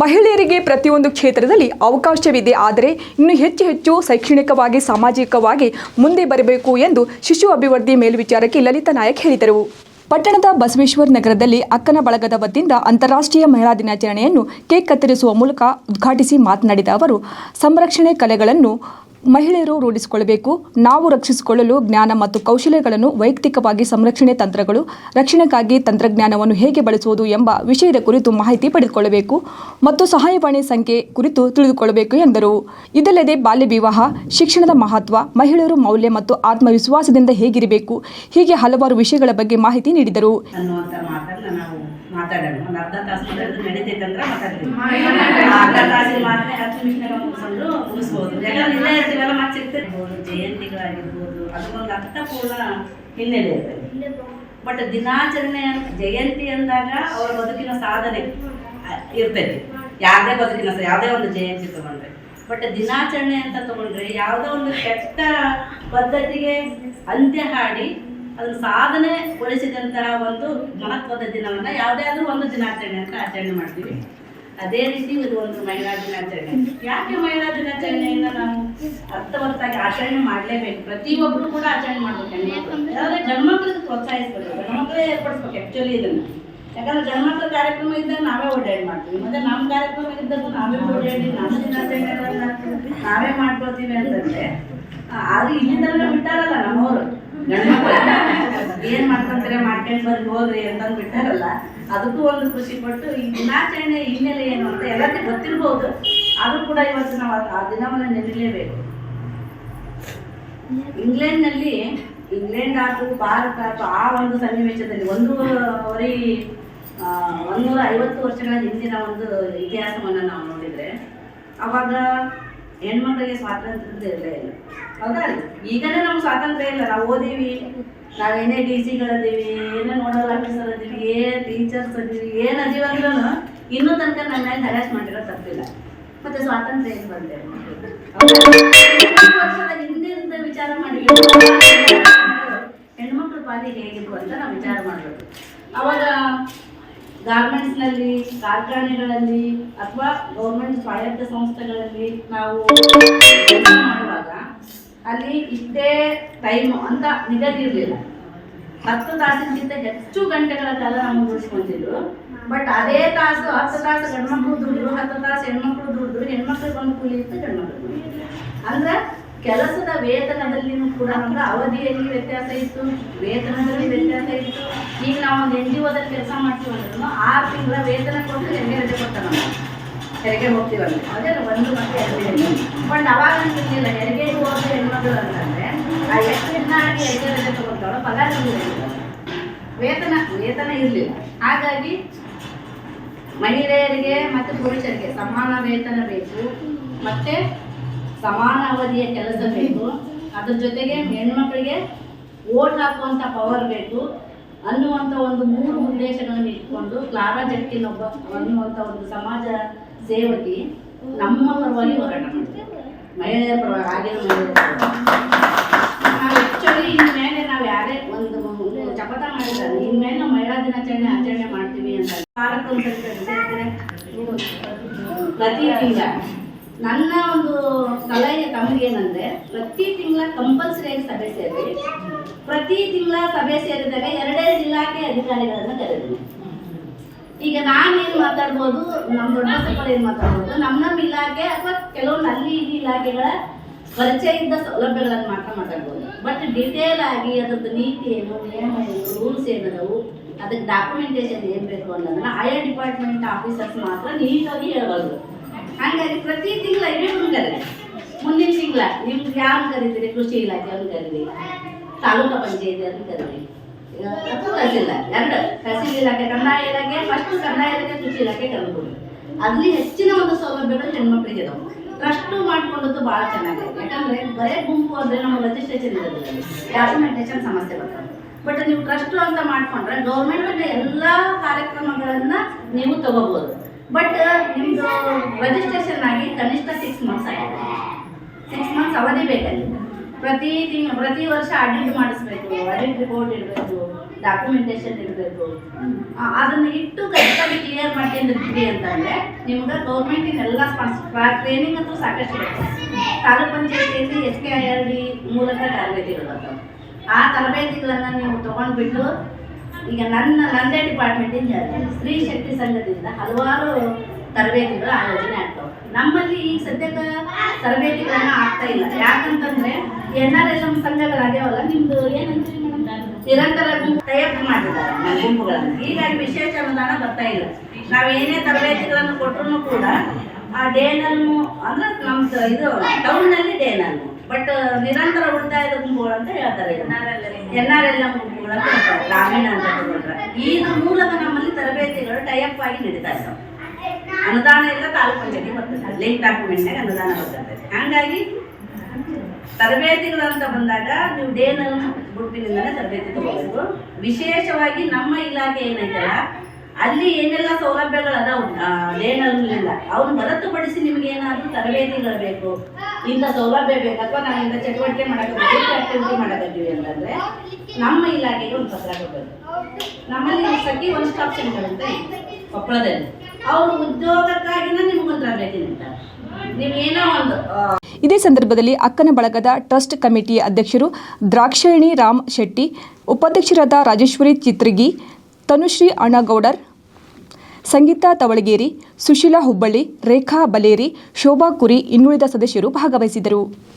ಮಹಿಳೆಯರಿಗೆ ಪ್ರತಿಯೊಂದು ಕ್ಷೇತ್ರದಲ್ಲಿ ಅವಕಾಶವಿದೆ. ಆದರೆ ಇನ್ನು ಹೆಚ್ಚು ಹೆಚ್ಚು ಶೈಕ್ಷಣಿಕವಾಗಿ, ಸಾಮಾಜಿಕವಾಗಿ ಮುಂದೆ ಬರಬೇಕು ಎಂದು ಶಿಶು ಅಭಿವೃದ್ಧಿ ಮೇಲ್ವಿಚಾರಕಿ ಲಲಿತಾ ನಾಯಕ್ ಹೇಳಿದರು. ಪಟ್ಟಣದ ಬಸವೇಶ್ವರ ನಗರದಲ್ಲಿ ಅಕ್ಕನ ಬಳಗದ ವತಿಯಿಂದ ಅಂತಾರಾಷ್ಟ್ರೀಯ ಮಹಿಳಾ ದಿನಾಚರಣೆಯನ್ನು ಕೇಕ್ ಕತ್ತರಿಸುವ ಮೂಲಕ ಉದ್ಘಾಟಿಸಿ ಮಾತನಾಡಿದ ಅವರು, ಸಂರಕ್ಷಣೆ ಕಲೆಗಳನ್ನು ಮಹಿಳೆಯರು ರೂಢಿಸಿಕೊಳ್ಳಬೇಕು ನಾವು ರಕ್ಷಿಸಿಕೊಳ್ಳಲು ಜ್ಞಾನ ಮತ್ತು ಕೌಶಲ್ಯಗಳನ್ನು ವೈಯಕ್ತಿಕವಾಗಿ ಸಂರಕ್ಷಣೆ ತಂತ್ರಗಳು ರಕ್ಷಣೆಗಾಗಿ ತಂತ್ರಜ್ಞಾನವನ್ನು ಹೇಗೆ ಬಳಸುವುದು ಎಂಬ ವಿಷಯದ ಕುರಿತು ಮಾಹಿತಿ ಪಡೆದುಕೊಳ್ಳಬೇಕು ಮತ್ತು ಸಹಾಯವಾಣಿ ಸಂಖ್ಯೆ ಕುರಿತು ತಿಳಿದುಕೊಳ್ಳಬೇಕು ಎಂದರು. ಇದಲ್ಲದೆ ಬಾಲ್ಯ ವಿವಾಹ ಶಿಕ್ಷಣದ ಮಹತ್ವ ಮಹಿಳೆಯರು ಮೌಲ್ಯ ಮತ್ತು ಆತ್ಮವಿಶ್ವಾಸದಿಂದ ಹೇಗಿರಬೇಕು ಹೀಗೆ ಹಲವಾರು ವಿಷಯಗಳ ಬಗ್ಗೆ ಮಾಹಿತಿ ನೀಡಿದರು. ಅನ್ನುವಂಥ ಮಾತನ್ನ ನಾವು ಮಾತಾಡೋಣ. ಒಂದು ಅರ್ಧ ತಾಸು ಮಾತಾಡಿದ್ರೆ ನಡೀತೈತೆ ಅಂದ್ರೆ ಮಾತಾಡ್ತೀವಿ. ಅರ್ಧ ತಾಸಿಗೆ ಮಾತ್ರ ಹತ್ತು ನಿಮಿಷ ಮುಗಿಸ್ಬೋದು. ಯಾಕಂದ್ರೆ ಇಲ್ಲೇ ಇರ್ತೀವಲ್ಲ ಜಯಂತಿಗಳಾಗಿರ್ಬೋದು, ಅದು ಒಂದು ಅರ್ಥಪೂರ್ಣ ಹಿನ್ನೆಲೆ ಇರ್ತದೆ. ಬಟ್ ದಿನಾಚರಣೆ ಜಯಂತಿ ಅಂದಾಗ ಅವರ ಬದುಕಿನ ಸಾಧನೆ ಇರ್ತೈತಿ ಯಾವುದೇ ಬದುಕಿನ ಯಾವುದೇ ಒಂದು ಜಯಂತಿ ತಗೊಂಡ್ರೆ. ಬಟ್ ದಿನಾಚರಣೆ ಅಂತ ತಗೊಂಡ್ರೆ ಯಾವುದೋ ಒಂದು ಕೆಟ್ಟ ಪದ್ಧತಿಗೆ ಅಂತ್ಯ ಹಾಡಿ ಅದನ್ನು ಸಾಧನೆ ಗೊಳಿಸಿದಂತಹ ಒಂದು ಮಹತ್ವದ ದಿನವನ್ನ ಯಾವುದೇ ಆದ್ರೂ ಒಂದು ದಿನಾಚರಣೆ ಅಂತ ಆಚರಣೆ ಮಾಡ್ತೀವಿ. ಅದೇ ರೀತಿ ಇದು ಒಂದು ಮಹಿಳಾ ದಿನಾಚರಣೆ. ಯಾಕೆ ಮಹಿಳಾ ದಿನಾಚರಣೆಯನ್ನ ನಾವು ಅರ್ಥವತ್ತಾಗಿ ಆಚರಣೆ ಮಾಡಲೇಬೇಕು? ಪ್ರತಿಯೊಬ್ಬರು ಕೂಡ ಆಚರಣೆ ಮಾಡ್ಬೇಕು ಯಾಕಂದ್ರೆ ಗಂಡ್ಮಕ್ಳಿಗೆ ಪ್ರೋತ್ಸಾಹಿಸ್ಬೇಕು. ಗಂಡ್ಮಕ್ಳೇ ಏರ್ಪಡಿಸ್ಬೇಕು ಆ್ಯಕ್ಚುಲಿ ಇದನ್ನ. ಯಾಕಂದ್ರೆ ಗಂಡ್ಮಕ್ಳ ಕಾರ್ಯಕ್ರಮ ಇದ್ದಾಗ ನಾವೇ ಓಡಾಡಿ ಮಾಡ್ತೀವಿ. ಮತ್ತೆ ನಮ್ಮ ಕಾರ್ಯಕ್ರಮ ಇದ್ದಾಗ ನಾವೇ ಓಡಾಡಿ ನಮ್ಮ ದಿನಾಚರಣೆಗಳನ್ನ ನಾವೇ ಮಾಡ್ಕೊಳ್ತೀವಿ ಅಂತಂದ್ರೆ ಆದ್ರೆ ಇಲ್ಲಿ ತನಕ ಬಿಟ್ಟಾರಲ್ಲ ನಮ್ಮವರು. ಏನ್ ಮಾಡ್ಕೊಂತಾರೆ, ಮಾಡ್ಕೊಂಡ್ ಬಂದು ಹೋಗ್ರಿ ಅಂತಂದು ಬಿಟ್ಟಾರಲ್ಲ, ಅದಕ್ಕೂ ಒಂದು ಖುಷಿ ಪಟ್ಟು ಈ ದಿನಾಚರಣೆ ಹಿನ್ನೆಲೆ ಏನು ಅಂತ ಎಲ್ಲರಿಗೂ ಗೊತ್ತಿರ್ಬೋದು. ಆದ್ರೂ ಕೂಡ ಇವತ್ತು ನಾವು ಆ- ದಿನವನ್ನ ಇಂಗ್ಲೆಂಡ್ ಇಂಗ್ಲೆಂಡ್ನಲ್ಲಿ, ಇಂಗ್ಲೆಂಡ್ ಆಯ್ತು ಭಾರತ ಆತು ಆ ಒಂದು ಸನ್ನಿವೇಶದಲ್ಲಿ ಒಂದೂವರೆ ಒಂದೂರ ಐವತ್ತು ವರ್ಷಗಳ ಹಿಂದಿನ ಒಂದು ಇತಿಹಾಸವನ್ನು ನಾವು ನೋಡಿದ್ರೆ, ಅವಾಗ ಹೆಣ್ಮಕ್ಳಿಗೆ ಸ್ವಾತಂತ್ರ್ಯ ಇರಲೇ ಇಲ್ಲ. ಹೌದಾ ಈಗಲೇ ನಮ್ಗೆ ಸ್ವಾತಂತ್ರ್ಯ ಇಲ್ಲ. ನಾವು ಓದೀವಿ. ನಾವು ಏನೇ ಡಿ ಸಿಗಳದೀವಿ ಏನೇ ನೋಡಲ್ ಆಫೀಸರ್ ಅದೀವಿ ಏನು ಟೀಚರ್ಸ್ ಅದೀವಿ, ಏನು ಅದೀವಿ ಅಂದ್ರೂ ಇನ್ನೂ ತನಕ ನನ್ನ ಹರಾಸ್ ಮಾಡಿರೋ ತಪ್ಪಿಲ್ಲ. ಮತ್ತೆ ಸ್ವಾತಂತ್ರ್ಯ ಏನು ಬಂದೆ ವರ್ಷದ ವಿಚಾರ ಮಾಡಿ ಹೆಣ್ಮಕ್ಳ ಪಾಲಿಗೆ ಹೇಗಿತ್ತು ಅಂತ ನಾವು ವಿಚಾರ ಮಾಡಬೇಕು. ಅವಾಗ ಗಾರ್ಮೆಂಟ್ಸ್ನಲ್ಲಿ, ಕಾರ್ಖಾನೆಗಳಲ್ಲಿ ಅಥವಾ ಗೌರ್ಮೆಂಟ್ ಸ್ವಾಯತ್ತ ಸಂಸ್ಥೆಗಳಲ್ಲಿ ನಾವು ಕೆಲಸ ಮಾಡುವಾಗ ಅಲ್ಲಿ ಇದ್ದೇ ಟೈಮು ಅಂತ ನಿಗದಿ ಇರಲಿಲ್ಲ. ಹತ್ತು ತಾಸಿಗಿಂತ ಹೆಚ್ಚು ಗಂಟೆಗಳ ಕಾಲ ನಮಗೆ ಉಳಿಸ್ಕೊಂಡಿದ್ರು ಬಟ್ ಅದೇ ತಾಸು ಹತ್ತು ತಾಸು ಗಂಡ್ಮಕ್ಳು ದುಡಿದ್ರು, ಹತ್ತು ತಾಸು ಹೆಣ್ಮಕ್ಳು ದುಡಿದ್ರು ಹೆಣ್ಮಕ್ಳಿಗೆ ಒಂದು ಕೂಲಿ ಇತ್ತು. ಗಂಡ್ಮಕ್ಳು ಅಂದ್ರೆ ಕೆಲಸದ ವೇತನದಲ್ಲಿನೂ ಕೂಡ ನಮ್ಗೆ ಅವಧಿಯಲ್ಲಿ ವ್ಯತ್ಯಾಸ ಇತ್ತು, ವೇತನದಲ್ಲಿ ವ್ಯತ್ಯಾಸ ಇತ್ತು. ಈಗ ನಾವು ಒಂದು ಎನ್ ಜಿ ಒದಲ್ಲಿ ಕೆಲಸ ಮಾಡ್ತೀವಿ ಅಂದ್ರೂ ಆರು ತಿಂಗಳ ವೇತನ ಕೊಟ್ಟು ಹೆಂಗೆ ರಜೆ ಕೊಡ್ತಾರೆ ನಾವು? ಹೆರಿಗೆ ಹೋಗ್ತೀವಲ್ಲ ಅದೇ ಒಂದು ಮತ್ತೆ ಎರಡು ಬಟ್ ಅವಾಗ ಇರಲಿಲ್ಲ. ಹೆರಿಗೆ ಹೋದ್ರೆ ಹೆಣ್ಮಗಳು ಅಂತಂದ್ರೆ ಆ ಎಷ್ಟು ದಿನ ಆಗಿ ಹೆರಿಗೆ ರಜೆ ತಗೊಳ್ತಾಳೋ ಪಗಾರ ವೇತನ ವೇತನ ಇರಲಿಲ್ಲ. ಹಾಗಾಗಿ ಮಹಿಳೆಯರಿಗೆ ಮತ್ತು ಪುರುಷರಿಗೆ ಸಮಾನ ವೇತನ ಬೇಕು. ಮತ್ತೆ ಸಮಾನ ಅವಧಿಯ ಕೆಲಸ ಬೇಕು. ಅದ್ರ ಜೊತೆಗೆ ಹೆಣ್ಮಕ್ಳಿಗೆ ಓಟ್ ಹಾಕುವಂಥ ಪವರ್ ಬೇಕು. ಅನ್ನುವಂಥ ಒಂದು ಮೂರು ಉದ್ದೇಶಗಳನ್ನು ಇಟ್ಕೊಂಡು ಕ್ಲಾರಾ ಜಟ್ಕಿನ್ ಒಬ್ಬ ಅನ್ನುವಂಥ ಒಂದು ಸಮಾಜ ಸೇವಕಿ ನಮ್ಮ ಪರವಾಗಿ ಹೋರಾಟ ಮಾಡ್ತೀವಿ ಮಹಿಳೆಯರ ಪರವಾಗಿ, ಆಗಿರೋ ನಾವು ಆ್ಯಕ್ಚುಲಿ ಇನ್ಮೇಲೆ ನಾವು ಯಾರೇ ಒಂದು ಶಪಥ ಮಾಡಿದ್ದಾರೆ ಇನ್ಮೇಲೆ ನಾವು ಮಹಿಳಾ ದಿನಾಚರಣೆ ಆಚರಣೆ ಮಾಡ್ತೀವಿ ಅಂತ. ಕಾರ್ಯಕ್ರಮ. ಪ್ರತಿ ತಿಂಗಳ ನನ್ನ ಒಂದು ಸಲಹೆ ತಮಗೇನಂದ್ರೆ ಪ್ರತಿ ತಿಂಗಳ ಕಂಪಲ್ಸರಿಯಾಗಿ ಸಭೆ ಸೇರಿ ಪ್ರತಿ ತಿಂಗಳ ಸಭೆ ಸೇರಿದಾಗ ಎರಡೇ ಇಲಾಖೆ ಅಧಿಕಾರಿಗಳನ್ನ ಕರೆದ್ರು ಈಗ ನಾನೇನು ಮಾತಾಡ್ಬೋದು ನಮ್ಮ ದೊಡ್ಡ ಏನು ಮಾತಾಡ್ಬೋದು ನಮ್ಮ ನಮ್ಮ ಇಲಾಖೆ ಅಥವಾ ಕೆಲವೊಂದು ಅಲ್ಲಿ ಇಲ್ಲಿ ಇಲಾಖೆಗಳ ಪರಿಚಯ ಇದ್ದ ಸೌಲಭ್ಯಗಳನ್ನು ಮಾತ್ರ ಮಾತಾಡ್ಬೋದು. ಬಟ್ ಡಿಟೇಲ್ ಆಗಿ ಅದ್ರದ್ದು ನೀತಿ ಏನು, ನಿಯಮ ಏನು ರೂಲ್ಸ್ ಏನದವು, ಅದಕ್ಕೆ ಡಾಕ್ಯುಮೆಂಟೇಶನ್ ಏನು ಬೇಕು ಅನ್ನೋದನ್ನ ಆಯಾ ಡಿಪಾರ್ಟ್ಮೆಂಟ್ ಆಫೀಸರ್ಸ್ ಮಾತ್ರ ನೀಟಾಗಿ ಹೇಳಬಲ್ರು ಹಾಗಾಗಿ ಪ್ರತಿ ತಿಂಗಳ ಇನ್ನೊಂದು ಮುಂದಿನ ತಿಂಗಳ ನಿಮ್ಗೆ ಯಾರು ಕರೀತೀರಿ? ಕೃಷಿ ಇಲಾಖೆ ಅವ್ರು ಕರೀರಿ ತಾಲೂಕು ಪಂಚಾಯತಿ ಅವ್ರು ಕರೀರಿ ತಹಸೀಲ್ ಎರಡು. ತಹಸೀಲ್ ಇಲಾಖೆ, ಕಂದಾಯ ಇಲಾಖೆ ಫಸ್ಟ್ ಕಂದಾಯ ಇಲಾಖೆ, ಕೃಷಿ ಇಲಾಖೆ ಕರ್ಬೋದು ಅಲ್ಲಿ ಹೆಚ್ಚಿನ ಒಂದು ಸೌಲಭ್ಯಗಳು ಹೆಣ್ಮಕ್ಳಿಗೆ ಇದಾವೆ. ಟ್ರಸ್ಟು ಮಾಡ್ಕೊಂಡದ್ದು ಭಾಳ ಚೆನ್ನಾಗಿದೆ ಯಾಕಂದ್ರೆ ಬರೇ ಗುಂಪು ಅಂದ್ರೆ ನಮ್ಮ ರಿಜಿಸ್ಟ್ರೇಷನ್ ಇರೋದಿಲ್ಲ ಡಾಕ್ಯುಮೆಂಟೇಶನ್ ಸಮಸ್ಯೆ ಬರ್ತದೆ. ಬಟ್ ನೀವು ಟ್ರಸ್ಟ್ ಅಂತ ಮಾಡ್ಕೊಂಡ್ರೆ ಗೌರ್ಮೆಂಟ್ ಎಲ್ಲ ಕಾರ್ಯಕ್ರಮಗಳನ್ನ ನೀವು ತಗೋಬಹುದು ಬಟ್ ನಿಮ್ದು ರಿಜಿಸ್ಟ್ರೇಷನ್ ಆಗಿ ಕನಿಷ್ಠ ಸಿಕ್ಸ್ ಮಂತ್ಸ್ ಆಗಿದೆ ಸಿಕ್ಸ್ ಮಂತ್ಸ್ ಅವಧಿ ಬೇಕಲ್ಲಿ ಪ್ರತಿ ತಿಂಗ್, ಪ್ರತಿ ವರ್ಷ ಅಡ್ಮಿಟ್ ಮಾಡಿಸ್ಬೇಕು ಆಡಿಟ್ ರಿಪೋರ್ಟ್ ಇರಬೇಕು ಡಾಕ್ಯುಮೆಂಟೇಶನ್ ಇರಬೇಕು ಅದನ್ನ ಇಟ್ಟು ಕರೆಕ್ಟಾಗಿ ಕ್ಲಿಯರ್ ಮಾಡ್ಕೊಂಡಿರ್ತೀವಿ ಅಂತಂದ್ರೆ, ನಿಮ್ಗೆ ಗೌರ್ಮೆಂಟಿನ ಎಲ್ಲ ಟ್ರೈನಿಂಗ್ ಅಂತೂ ಸಾಕಷ್ಟು ಇರುತ್ತೆ. ತಾಲೂಕ್ ಪಂಚಾಯತಿಯಲ್ಲಿ S K I R D ಮೂಲಕ ತರಬೇತಿ ಬರ್ತವೆ ಆ ತರಬೇತಿಗಳನ್ನು ನೀವು ತಗೊಂಡ್ಬಿಟ್ಟು ಈಗ ನನ್ನ ನಂದೇ ಡಿಪಾರ್ಟ್ಮೆಂಟಿಂದ ಸ್ತ್ರೀ ಶಕ್ತಿ ಸಂಘದಿಂದ ಹಲವಾರು ತರಬೇತಿಗಳು ಆಯೋಜನೆ ಆಗ್ತವೆ. ನಮ್ಮಲ್ಲಿ ಈಗ ಸದ್ಯಕ್ಕೆ ತರಬೇತಿಗಳನ್ನ ಆಗ್ತಾ ಇಲ್ಲ. ಯಾಕಂತಂದ್ರೆ ಎನ್ ಆರ್ ಎಲ್ ಎಂ ಸಂಘಗಳಾಗ್ಯಾವಲ್ಲ ನಿಮ್ದು ಏನಂತೀರಿ ಮೇಡಮ್? ನಿರಂತರ ತಯಾರು ಮಾಡಿದ್ದಾರೆ ಗುಂಪುಗಳನ್ನು. ಹೀಗಾಗಿ ವಿಶೇಷ ಅನುದಾನ ಬರ್ತಾ ಇಲ್ಲ. ನಾವು ಏನೇ ತರಬೇತಿಗಳನ್ನು ಕೊಟ್ಟರು ಕೂಡ ಆ ಡೇನಲ್ಮು ಅಂದ್ರೆ ನಮ್ದು ಇದು ಟೌನ್ನಲ್ಲಿ ಡೇನಲ್ಮು. ಬಟ್ ನಿರಂತರ ಉಳಿತಾಯದ ಗುಂಪುಗಳು ಅಂತ ಹೇಳ್ತಾರೆ. ಎನ್ ಆರ್ ಎಲ್ ಎಂ ಗುಂಪುಗಳು ಅಂತ ಗ್ರಾಮೀಣ ಅಂತ ತಗೊಂಡ್ರೆ ಇದ್ರ ಮೂಲಕ ನಮ್ಮಲ್ಲಿ ತರಬೇತಿಗಳು ಟೈಪ್ ಆಗಿ ನಡೀತಾ ಇದ್ದಾವೆ ಅನುದಾನ ಎಲ್ಲ ತಾಲೂಕು ಪಂಚಾಯತಿ ಬರ್ತದೆ ಲಿಂಕ್ ಡಾಕ್ಯುಮೆಂಟ್ನಾಗ ಅನುದಾನ ಬರ್ತದೆ ಹಾಗಾಗಿ ತರಬೇತಿಗಳು ಅಂತ ಬಂದಾಗ ನೀವು ಡೇನಲ್ ಗುಂಪಿನಿಂದನೇ ತರಬೇತಿ ತಗೋಬೇಕು ವಿಶೇಷವಾಗಿ ನಮ್ಮ ಇಲಾಖೆ ಏನೈತಲ್ಲ ಅಲ್ಲಿ ಏನೆಲ್ಲ ಸೌಲಭ್ಯಗಳು ಅದಾವು? ಲೇನಲ್ಲ ಅವ್ನು ಹೊರತುಪಡಿಸಿ ನಿಮ್ಗೆ ಏನಾದರೂ ತರಬೇತಿಗಳು ಬೇಕು ಇಂಥ ಸೌಲಭ್ಯ ಬೇಕು. ಅಥವಾ ನಾವು ಇಂಥ ಚಟುವಟಿಕೆ ಮಾಡಕತ್ತೀವಿ ಆಕ್ಟಿವಿಟಿ ಮಾಡಕತ್ತೀವಿ ಅಂತಂದ್ರೆ ನಮ್ಮ ಇಲಾಖೆಗೆ ಒಂದು ಪತ್ರ ಕೊಡಬೇಕು. ನಮ್ಮಲ್ಲಿ ಸಖಿ ಒನ್ ಸ್ಟಾಪ್ ಸೆಂಟರ್ ಅಂತ ಕೊಪ್ಪಳದಲ್ಲಿ ಅವರು ಉದ್ಯೋಗಕ್ಕಾಗಿನ ನಿಮ್ಗೊಂದು ತರಬೇತಿ ನೀಡ್ತಾರೆ. ನೀವು ಏನೋ ಒಂದು ಇದೇ ಸಂದರ್ಭದಲ್ಲಿ ಅಕ್ಕನ ಬಳಗದ ಟ್ರಸ್ಟ್ ಕಮಿಟಿಯ ಅಧ್ಯಕ್ಷರು ದ್ರಾಕ್ಷಾಯಣಿ ರಾಮ್ ಶೆಟ್ಟಿ, ಉಪಾಧ್ಯಕ್ಷರಾದ ರಾಜೇಶ್ವರಿ ಚಿತ್ರಗಿ ತನುಶ್ರೀ ಅಣ್ಣಗೌಡರ್ ಸಂಗೀತಾ ತವಳಗೇರಿ ಸುಶೀಲಾ ಹುಬ್ಬಳ್ಳಿ ರೇಖಾ ಬಲೇರಿ ಶೋಭಾ ಕುರಿ ಇನ್ನುಳಿದ ಸದಸ್ಯರು ಭಾಗವಹಿಸಿದರು.